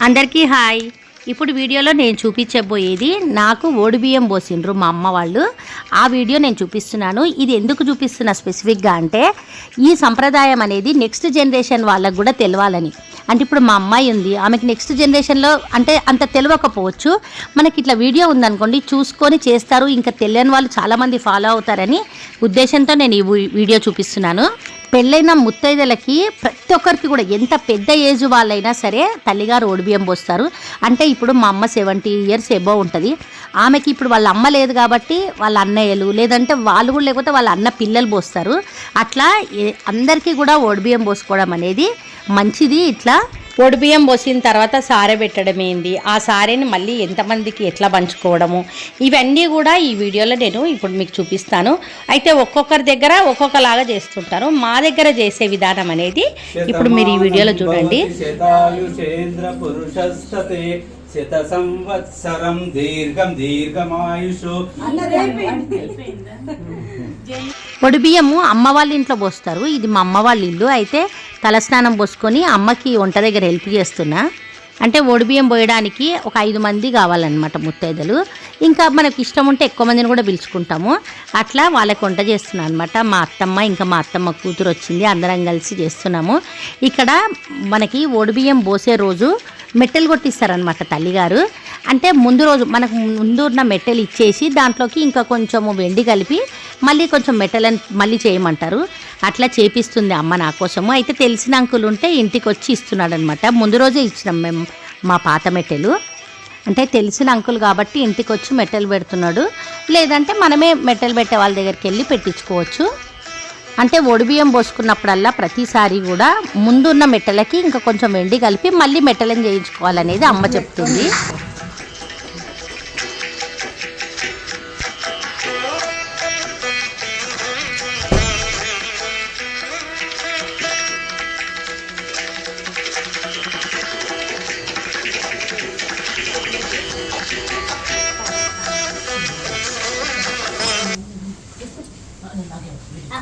అందరికీ హాయ్. ఇప్పుడు వీడియోలో నేను చూపించబోయేది నాకు ఓడిబియ్యం పోసిండ్రు మా అమ్మ వాళ్ళు. ఆ వీడియో నేను చూపిస్తున్నాను. ఇది ఎందుకు చూపిస్తున్నా స్పెసిఫిక్గా అంటే ఈ సంప్రదాయం అనేది నెక్స్ట్ జనరేషన్ వాళ్ళకు కూడా తెలవాలని. అంటే ఇప్పుడు మా అమ్మాయి ఉంది. ఆమెకి నెక్స్ట్ జనరేషన్లో అంటే అంత తెలియకపోవచ్చు మనకి ఇట్లా వీడియో ఉందనుకోండి చూసుకొని చేస్తారు. ఇంకా తెలియని వాళ్ళు చాలామంది ఫాలో అవుతారని ఉద్దేశంతో నేను ఈ వీ- వీడియో చూపిస్తున్నాను. పెళ్ళైన ముత్తైదలకి ప్రతి ఒక్కరికి కూడా ఎంత పెద్ద ఏజ్ వాళ్ళైనా సరే తల్లిగారు ఓడిబియ్యం పోస్తారు. అంటే ఇప్పుడు మా అమ్మ సెవెంటీ ఇయర్స్ ఎబో ఉంటుంది. ఆమెకి ఇప్పుడు వాళ్ళ అమ్మ లేదు కాబట్టి వాళ్ళ అన్నయ్యలు లేదంటే వాళ్ళు కూడా లేకపోతే వాళ్ళ అన్న పిల్లలు పోస్తారు. అట్లా అందరికీ కూడా ఓడిబియ్యం పోసుకోవడం అనేది మంచిది. ఇట్లా బియ్యం పోసిన తర్వాత సారె పెట్టడం ఏంది? ఆ సారెని మళ్ళీ ఎంతమందికి ఎట్లా పంచుకోవడము? ఇవన్నీ కూడా ఈ వీడియోలో నేను ఇప్పుడు మీకు చూపిస్తాను. అయితే ఒక్కొక్కరి దగ్గర ఒక్కొక్కలాగా చేస్తుంటారు. మా దగ్గర చేసే విధానం అనేది ఇప్పుడు మీరు ఈ వీడియోలో చూడండి. శత సంవత్సరం దీర్ఘం దీర్ఘమాయుషు. బియ్యము అమ్మ వాళ్ళ ఇంట్లో పోస్తారు. ఇది మా అమ్మ వాళ్ళ ఇల్లు. అయితే తలస్నానం పోసుకొని అమ్మకి వంట దగ్గర హెల్ప్ చేస్తున్నా. అంటే బియ్యం పోయడానికి ఒక ఐదు మంది కావాలన్నమాట ముత్తైదలు. ఇంకా మనకి ఇష్టం ఉంటే ఎక్కువ మందిని కూడా పిలుచుకుంటాము. అట్లా వాళ్ళకి వంట చేస్తున్నాను అనమాట మా అత్తమ్మ ఇంకా మా అత్తమ్మ కూతురు వచ్చింది. అందరం కలిసి చేస్తున్నాము. ఇక్కడ మనకి బియ్యం పోసే రోజు మెట్టెలు కొట్టిస్తారనమాట తల్లిగారు. అంటే ముందు రోజు మనకు ముందు ఉన్న మెట్టెలు ఇచ్చేసి దాంట్లోకి ఇంకా కొంచెము వెండి కలిపి మళ్ళీ కొంచెం మెట్టెలను మళ్ళీ చేయమంటారు. అట్లా చేపిస్తుంది అమ్మ నా కోసము. అయితే తెలిసిన అంకులు ఉంటే ఇంటికి వచ్చి ఇస్తున్నాడు అనమాట ముందు రోజే ఇచ్చినాం మేము మా పాత మెట్టెలు అంటే తెలిసిన అంకుల్ కాబట్టి ఇంటికి వచ్చి మెట్టెలు పెడుతున్నాడు. లేదంటే మనమే మెట్టెలు పెట్టే వాళ్ళ దగ్గరికి వెళ్ళి పెట్టించుకోవచ్చు. అంటే ఒడిబియ్యం పోసుకున్నప్పుడల్లా ప్రతిసారి కూడా ముందున్న మెట్టలకి ఇంకా కొంచెం వెండి కలిపి మళ్ళీ మెట్టలను చేయించుకోవాలనేది అమ్మ చెప్తుంది.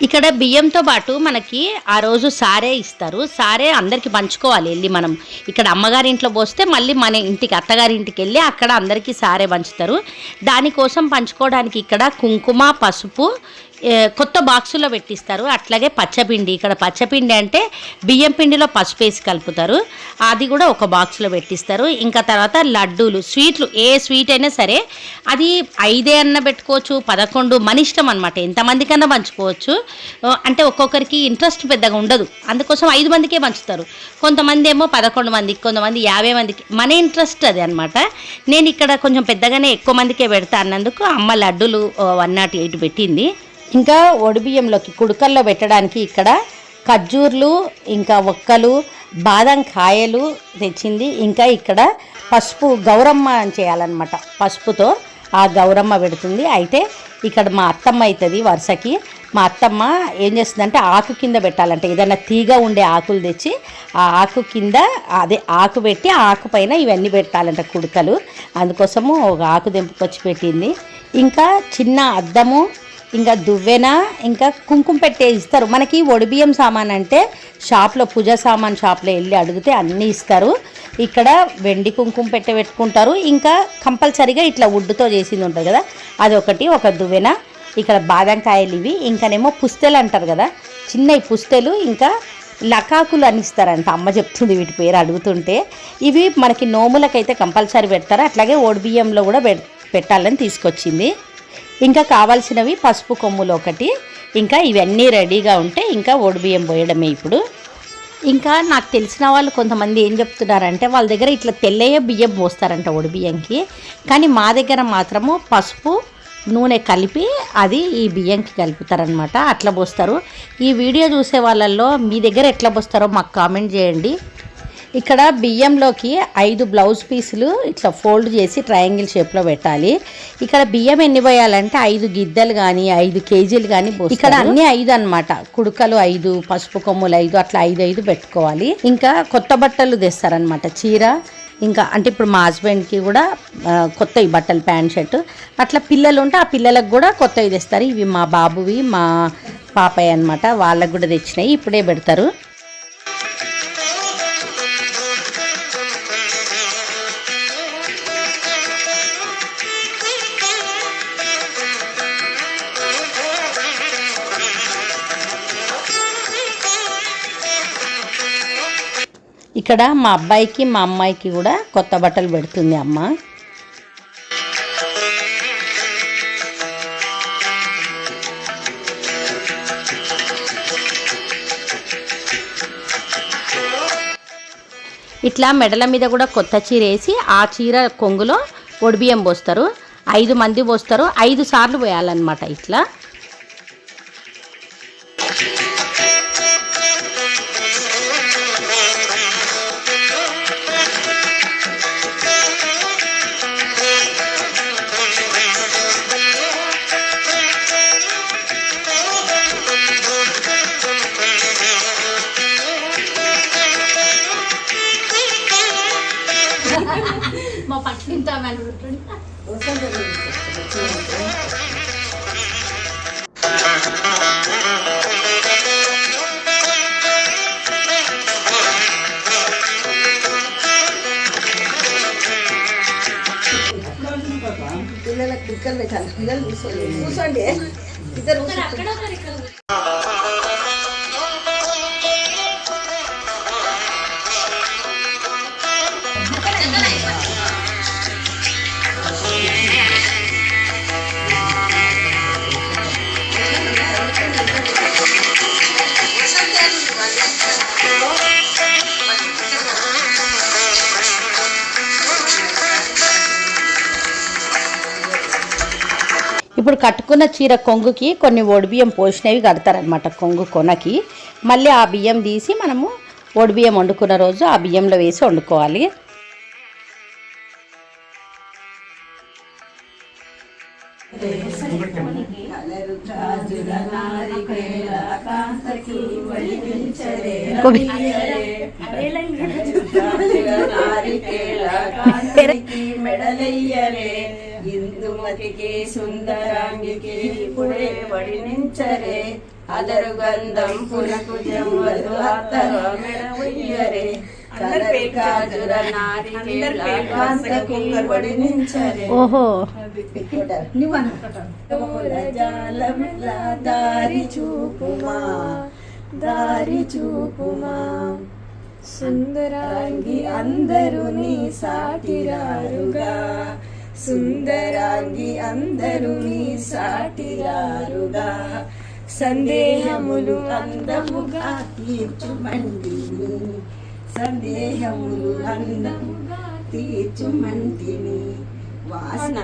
ఇక్కడ బియ్యంతో పాటు మనకి ఆ రోజు సారే ఇస్తారు. సారే అందరికి పంచుకోవాలి వెళ్ళి మనం. ఇక్కడ అమ్మగారి ఇంట్లో పోస్తే మళ్ళీ మన ఇంటికి అత్తగారి ఇంటికి వెళ్ళి అక్కడ అందరికీ సారే పంచుతారు. దానికోసం పంచుకోవడానికి ఇక్కడ కుంకుమ పసుపు కొత్త బాక్సులో పెట్టిస్తారు. అట్లాగే పచ్చపిండి. ఇక్కడ పచ్చపిండి అంటే బియ్యం పిండిలో పసుపు వేసి కలుపుతారు. అది కూడా ఒక బాక్స్లో పెట్టిస్తారు. ఇంకా తర్వాత లడ్డూలు స్వీట్లు ఏ స్వీట్ అయినా సరే అది ఐదే అన్న పెట్టుకోవచ్చు పదకొండు మన ఇష్టం అనమాట ఎంతమందికన్నా పంచుకోవచ్చు. అంటే ఒక్కొక్కరికి ఇంట్రెస్ట్ పెద్దగా ఉండదు. అందుకోసం ఐదు మందికే పంచుతారు. కొంతమంది ఏమో పదకొండు మందికి కొంతమంది యాభై మందికి. మన ఇంట్రెస్ట్ అది అనమాట నేను ఇక్కడ కొంచెం పెద్దగానే ఎక్కువ మందికే పెడతా అన్నందుకు అమ్మ లడ్డూలు వన్ నాట్ ఎయిట్ పెట్టింది. ఇంకా ఒడిబియ్యంలోకి కుడుకల్లో పెట్టడానికి ఇక్కడ ఖర్జూర్లు ఇంకా ఒక్కలు బాదం కాయలు తెచ్చింది. ఇంకా ఇక్కడ పసుపు గౌరమ్మ చేయాలన్నమాట. పసుపుతో ఆ గౌరమ్మ పెడుతుంది. అయితే ఇక్కడ మా అత్తమ్మ అవుతుంది వరుసకి. మా అత్తమ్మ ఏం చేస్తుందంటే ఆకు కింద పెట్టాలంటే. ఏదైనా తీగ ఉండే ఆకులు తెచ్చి ఆ ఆకు కింద అదే ఆకు పెట్టి ఆ ఆకు పైన ఇవన్నీ పెట్టాలంట కుడకలు. అందుకోసము ఒక ఆకు తెంపుకొచ్చి పెట్టింది. ఇంకా చిన్న అద్దము ఇంకా దువ్వెన ఇంకా కుంకుమ పెట్టే ఇస్తారు. మనకి ఒడిబియ్యం సామాన్ అంటే షాప్లో పూజ సామాన్ షాప్లో వెళ్ళి అడిగితే అన్నీ ఇస్తారు. ఇక్కడ వెండి కుంకుమ పెట్టె పెట్టుకుంటారు. ఇంకా కంపల్సరీగా ఇట్లా వుడ్తో చేసింది ఉంటుంది కదా అదొకటి ఒక దువ్వెన ఇక్కడ బాదం కాయలు ఇవి ఇంకానేమో పుస్తెలు అంటారు కదా చిన్న ఈ పుస్తెలు ఇంకా లకాకులు అని ఇస్తారంట. అమ్మ చెప్తుంది వీటి పేరు అడుగుతుంటే. ఇవి మనకి నోములకైతే కంపల్సరీ పెడతారు. అట్లాగే ఓడిబియ్యంలో కూడా పెట్టాలని తీసుకొచ్చింది. ఇంకా కావాల్సినవి పసుపు కొమ్ములు ఒకటి ఇంకా ఇవన్నీ రెడీగా ఉంటే ఇంకా ఓడిబియ్యం పోయడమే ఇప్పుడు. ఇంకా నాకు తెలిసిన వాళ్ళు కొంతమంది ఏం చెప్తున్నారంటే వాళ్ళ దగ్గర ఇట్లా తెల్లయ్య బియ్యం పోస్తారంట బియ్యంకి. కానీ మా దగ్గర మాత్రము పసుపు నూనె కలిపి అది ఈ బియ్యంకి కలుపుతారనమాట అట్లా పోస్తారు. ఈ వీడియో చూసే వాళ్ళల్లో మీ దగ్గర ఎట్లా పోస్తారో మాకు కామెంట్ చేయండి. ఇక్కడ బియ్యంలోకి ఐదు బ్లౌజ్ పీసులు ఇట్లా ఫోల్డ్ చేసి ట్రయాంగిల్ షేప్లో పెట్టాలి. ఇక్కడ బియ్యం ఎన్ని పోయాలంటే ఐదు గిద్దెలు కానీ ఐదు కేజీలు కానీ ఇక్కడ అన్ని ఐదు అన్నమాట. కుడుకలు ఐదు పసుపు కొమ్ములు ఐదు అట్లా ఐదు ఐదు పెట్టుకోవాలి. ఇంకా కొత్త బట్టలు తెస్తారనమాట చీర ఇంకా అంటే ఇప్పుడు మా హస్బెండ్కి కూడా కొత్త కొత్తవి బట్టలు ప్యాంట్ షర్ట్. అట్లా పిల్లలు ఉంటే ఆ పిల్లలకు కూడా కొత్తవి తెస్తారు. ఇవి మా బాబువి మా పాపయ్య అనమాట వాళ్ళకు కూడా తెచ్చినాయి ఇప్పుడే పెడతారు. ఇక్కడ మా అబ్బాయికి మా అమ్మాయికి కూడా కొత్త బట్టలు పెడుతుంది అమ్మ. ఇట్లా మెడల మీద కూడా కొత్త చీర వేసి ఆ చీర కొంగులో ఒడిబియ్యం పోస్తారు. ఐదు మంది పోస్తారు. ఐదు సార్లు పోయాలన్నమాట ఇట్లా. పిల్లలకు కుక్కలు పెట్టాలి. పిల్లలు కూర్చోండి. కూర్చోండి. ఇద్దరు ఇప్పుడు కట్టుకున్న చీర కొంగుకి కొన్ని ఒడిబియ్యం పోసినవి కడతారనమాట కొంగు కొనకి. మళ్ళీ ఆ బియ్యం తీసి మనము ఒడిబియ్యం వండుకున్న రోజు ఆ బియ్యంలో వేసి వండుకోవాలి. మెడలయ్యరే ఇందుమతికి సుందరాంగికి ఇప్పుడే వడినించరే అదరు గంధం పునకు జమ్మలు మెడవయ్యరే ఓహో. దారి చూపుమా. దారి చూపుమా. సుందరాంగి అందరూ నీ సాటిరారుగా. సుందరాంగి అందరూ నీ సాటిరారుగా సందేహములు అందముగా తీర్చుమంటిని. సందేహములు అందముగా తీర్చుమంటిని. వాసన.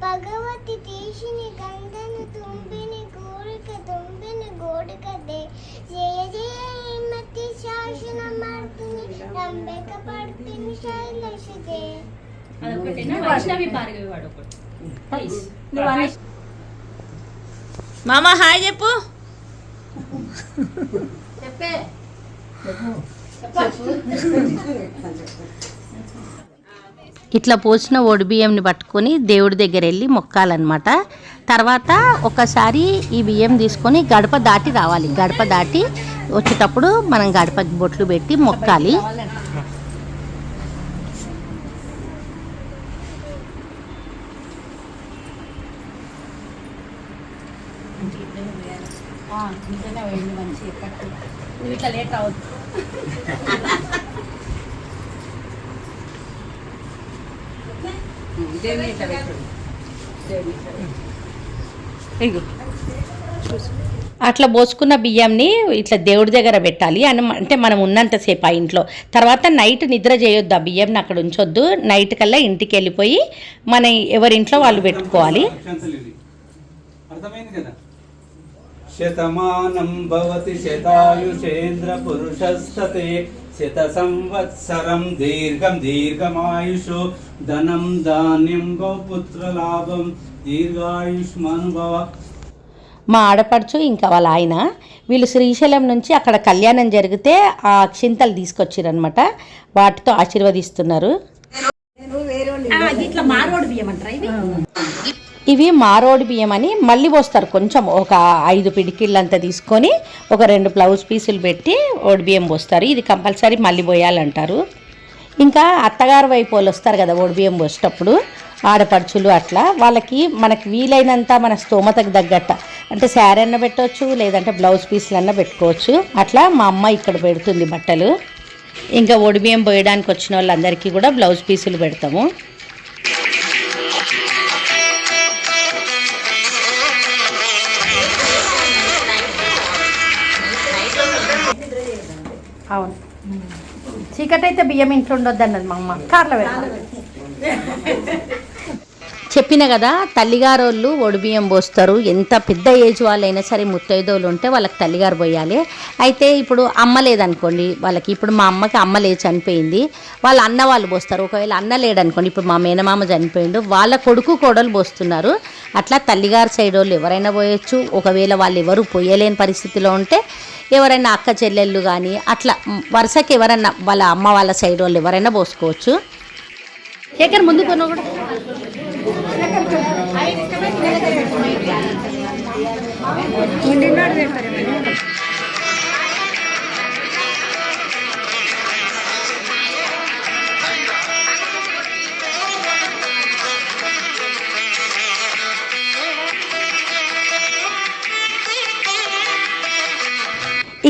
భగవతి తీసిని గంధను గోరిక తుంబిని గోడికదే. జయ జయ హిమతి శాసన మార్తిని రంబెక పడుతుని శైలసుదే వైష్ణవి భార్గవి వాడు ఒకటి. ప్లీజ్. మామ హాయ్ చెప్పు. ఇట్లా పోసిన బియ్యంని పట్టుకొని దేవుడి దగ్గర వెళ్ళి మొక్కాలన్నమాట. తర్వాత ఒకసారి ఈ బియ్యం తీసుకొని గడప దాటి రావాలి. గడప దాటి వచ్చేటప్పుడు మనం గడప బొట్లు పెట్టి మొక్కాలి. ఇట్లా లేట్ అట్లా పోసుకున్న బియ్యంని ఇట్లా దేవుడి దగ్గర పెట్టాలి. అని అంటే మనం ఉన్నంతసేపు ఆ ఇంట్లో. తర్వాత నైట్ నిద్ర చేయొద్దు ఆ బియ్యంని అక్కడ ఉంచొద్దు. నైట్ కల్లా ఇంటికి వెళ్ళిపోయి మన ఎవరింట్లో వాళ్ళు పెట్టుకోవాలి. శతమానం భవతి శతాయుషేంద్ర పురుషస్తతే శత సంవత్సరం దీర్ఘం దీర్ఘమాయుషో ధనం ధాన్యం గౌపుత్ర లాభం దీర్ఘాయుష్మానుభవ మా ఆడపడుచు ఇంకా వాళ్ళ ఆయన వీళ్ళు శ్రీశైలం నుంచి అక్కడ కళ్యాణం జరిగితే ఆ క్షింతలు తీసుకొచ్చారనమాట వాటితో ఆశీర్వదిస్తున్నారు. ఇవి మారోడి బియ్యం అని మళ్ళీ పోస్తారు. కొంచెం ఒక ఐదు పిడికిళ్ళంతా తీసుకొని ఒక రెండు బ్లౌజ్ పీసులు పెట్టి ఓడి బియ్యం పోస్తారు. ఇది కంపల్సరీ మళ్ళీ పోయాలంటారు. ఇంకా అత్తగారు వైపు వాళ్ళు వస్తారు కదా ఓడి బియ్యం పోసేటప్పుడు ఆడపడుచులు అట్లా. వాళ్ళకి మనకి వీలైనంత మన స్తోమతకు తగ్గట్ట. అంటే శారీ అన్న పెట్టవచ్చు లేదంటే బ్లౌజ్ పీసులు అన్న పెట్టుకోవచ్చు. అట్లా మా అమ్మ ఇక్కడ పెడుతుంది బట్టలు. ఇంకా ఒడి బియ్యం పోయడానికి వచ్చిన వాళ్ళందరికీ కూడా బ్లౌజ్ పీసులు పెడతాము. అవును. చీకటి అయితే బియ్యం ఇంట్లో ఉండొద్దు అన్నది మా అమ్మ. కార్లో చెప్పిన కదా తల్లిగారోళ్ళు ఒడిబియ్యం పోస్తారు. ఎంత పెద్ద ఏజ్ వాళ్ళైనా సరే ముత్తైదోళ్ళు ఉంటే వాళ్ళకి తల్లిగారు పోయాలి. అయితే ఇప్పుడు అమ్మ లేదనుకోండి వాళ్ళకి ఇప్పుడు మా అమ్మకి అమ్మ లేదు చనిపోయింది. వాళ్ళ అన్న వాళ్ళు పోస్తారు. ఒకవేళ అన్న లేడనుకోండి ఇప్పుడు మా మేనమామ చనిపోయిండు వాళ్ళ కొడుకు కోడలు పోస్తున్నారు. అట్లా తల్లిగారు సైడ్ వాళ్ళు ఎవరైనా పోయొచ్చు. ఒకవేళ వాళ్ళు ఎవరు పోయలేని పరిస్థితిలో ఉంటే ఎవరైనా అక్క చెల్లెళ్ళు కానీ అట్లా వరుసకి ఎవరైనా వాళ్ళ అమ్మ వాళ్ళ సైడ్ వాళ్ళు ఎవరైనా పోసుకోవచ్చు. ఎక్కడ ముందు కూడా?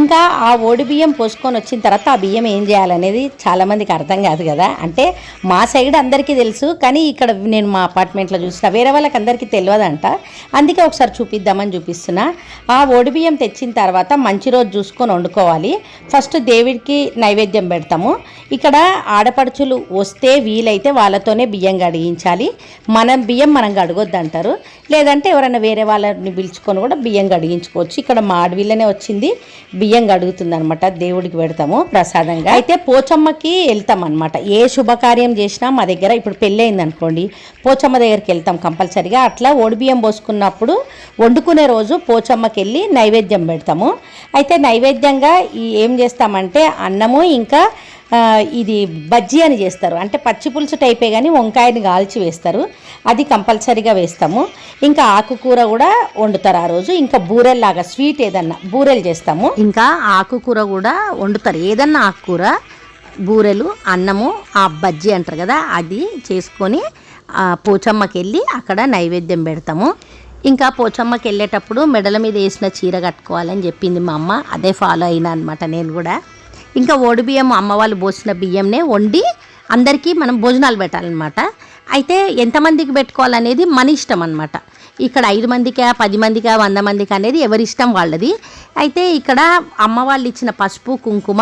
ఇంకా ఆ ఓడి బియ్యం పోసుకొని వచ్చిన తర్వాత ఆ బియ్యం ఏం చేయాలనేది చాలామందికి అర్థం కాదు కదా. అంటే మా సైడ్ అందరికీ తెలుసు కానీ ఇక్కడ నేను మా అపార్ట్మెంట్లో చూసిన వేరే వాళ్ళకి అందరికీ తెలియదంట. అందుకే ఒకసారి చూపిద్దామని చూపిస్తున్నా. ఆ ఓడి బియ్యం తెచ్చిన తర్వాత మంచి రోజు చూసుకొని వండుకోవాలి. ఫస్ట్ దేవుడికి నైవేద్యం పెడతాము. ఇక్కడ ఆడపడుచులు వస్తే వీలైతే వాళ్ళతోనే బియ్యం కడిగించాలి. మనం బియ్యం మనం కడగొద్దంటారు. అంటారు లేదంటే ఎవరైనా వేరే వాళ్ళని పిలుచుకొని కూడా బియ్యం కడిగించుకోవచ్చు. ఇక్కడ మా అడవిలోనే వచ్చింది. బియ్యం గడుగుతుంది అనమాట దేవుడికి పెడతాము ప్రసాదంగా. అయితే పోచమ్మకి వెళ్తాం అనమాట ఏ శుభకార్యం చేసినా మా దగ్గర ఇప్పుడు పెళ్ళి అయింది అనుకోండి పోచమ్మ దగ్గరికి వెళ్తాం కంపల్సరిగా. అట్లా ఒడి బియ్యం పోసుకున్నప్పుడు వండుకునే రోజు పోచమ్మకి వెళ్ళి నైవేద్యం పెడతాము. అయితే నైవేద్యంగా ఏం చేస్తామంటే అన్నము ఇంకా ఇది బజ్జీ అని చేస్తారు. అంటే పచ్చి పులుసు టైపే కానీ వంకాయని కాల్చి వేస్తారు. అది కంపల్సరీగా వేస్తాము. ఇంకా ఆకుకూర కూడా వండుతారు ఆ రోజు. ఇంకా బూరెల్లాగా స్వీట్ ఏదన్నా బూరెలు చేస్తాము. ఇంకా ఆకుకూర కూడా వండుతారు. ఏదన్నా ఆకుకూర బూరెలు అన్నము ఆ బజ్జీ అంటారు కదా అది చేసుకొని పోచమ్మకి వెళ్ళి అక్కడ నైవేద్యం పెడతాము. ఇంకా పోచమ్మకి వెళ్ళేటప్పుడు మెడల మీద వేసిన చీర కట్టుకోవాలని చెప్పింది మా అమ్మ. అదే ఫాలో అయినా అనమాట నేను కూడా. ఇంకా ఓడి బియ్యం అమ్మ వాళ్ళు పోసిన బియ్యంనే వండి అందరికీ మనం భోజనాలు పెట్టాలన్నమాట. అయితే ఎంతమందికి పెట్టుకోవాలనేది మన ఇష్టం అనమాట ఇక్కడ ఐదు మందికా పది మందికా వంద మందికి అనేది ఎవరి ఇష్టం వాళ్ళది. అయితే ఇక్కడ అమ్మ వాళ్ళు ఇచ్చిన పసుపు కుంకుమ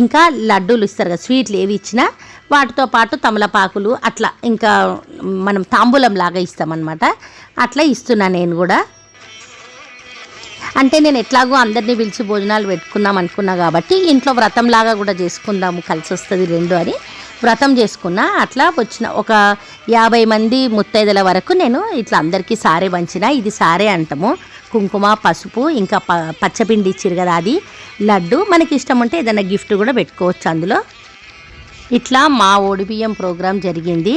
ఇంకా లడ్డూలు ఇస్తారు కదా స్వీట్లు ఏవి ఇచ్చినా వాటితో పాటు తమలపాకులు అట్లా ఇంకా మనం తాంబూలం లాగా ఇస్తామన్నమాట. అట్లా ఇస్తున్నా నేను కూడా. అంటే నేను ఎట్లాగో అందరినీ పిలిచి భోజనాలు పెట్టుకుందాం అనుకున్నా కాబట్టి ఇంట్లో వ్రతం లాగా కూడా చేసుకుందాము కలిసి వస్తుంది రెండు అని. వ్రతం చేసుకున్నా అట్లా వచ్చిన ఒక యాభై మంది ముత్తైదుల వరకు నేను ఇట్లా అందరికీ సారే వంచిన. ఇది సారే అంటాము. కుంకుమ పసుపు ఇంకా ప పచ్చపిండి ఇచ్చిరు కదా అది. లడ్డు మనకి ఇష్టం ఉంటే ఏదైనా గిఫ్ట్ కూడా పెట్టుకోవచ్చు అందులో. ఇట్లా మా ఓడిబియ్యం ప్రోగ్రాం జరిగింది.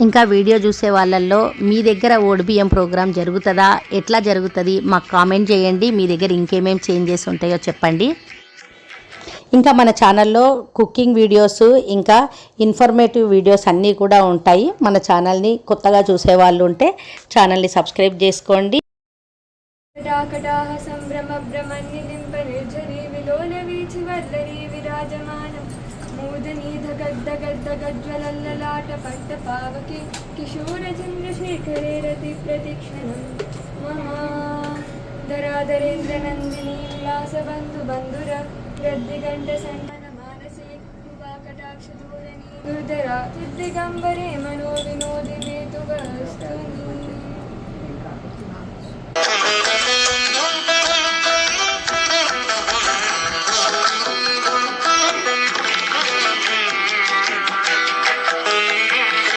ఇంకా వీడియో చూసే వాళ్ళల్లో మీ దగ్గర ఓడిబిఎం ప్రోగ్రాం జరుగుతుందా? ఎట్లా జరుగుతుంది? మాకు కామెంట్ చేయండి. మీ దగ్గర ఇంకేమేం చేంజెస్ ఉంటాయో చెప్పండి. ఇంకా మన ఛానల్లో కుకింగ్ వీడియోస్ ఇంకా ఇన్ఫర్మేటివ్ వీడియోస్ అన్నీ కూడా ఉంటాయి. మన ఛానల్ని కొత్తగా చూసే వాళ్ళు ఉంటే ఛానల్ని సబ్స్క్రైబ్ చేసుకోండి. సంభ్రమ मोदनी धगद्दगद्दगज्ज्वलल्ललाटपट्टपावके किशोरचन्द्रशेखरे रतिप्रतिक्षणं महा धराधरेन्द्रनन्दिनी विलासबन्धुबन्धुर रद्दिगण्डसण्डनमानसे कृपाकटाक्षधूरणी दुर्धरा दिगम्बरे मनोविनोदिवेतुवस्तु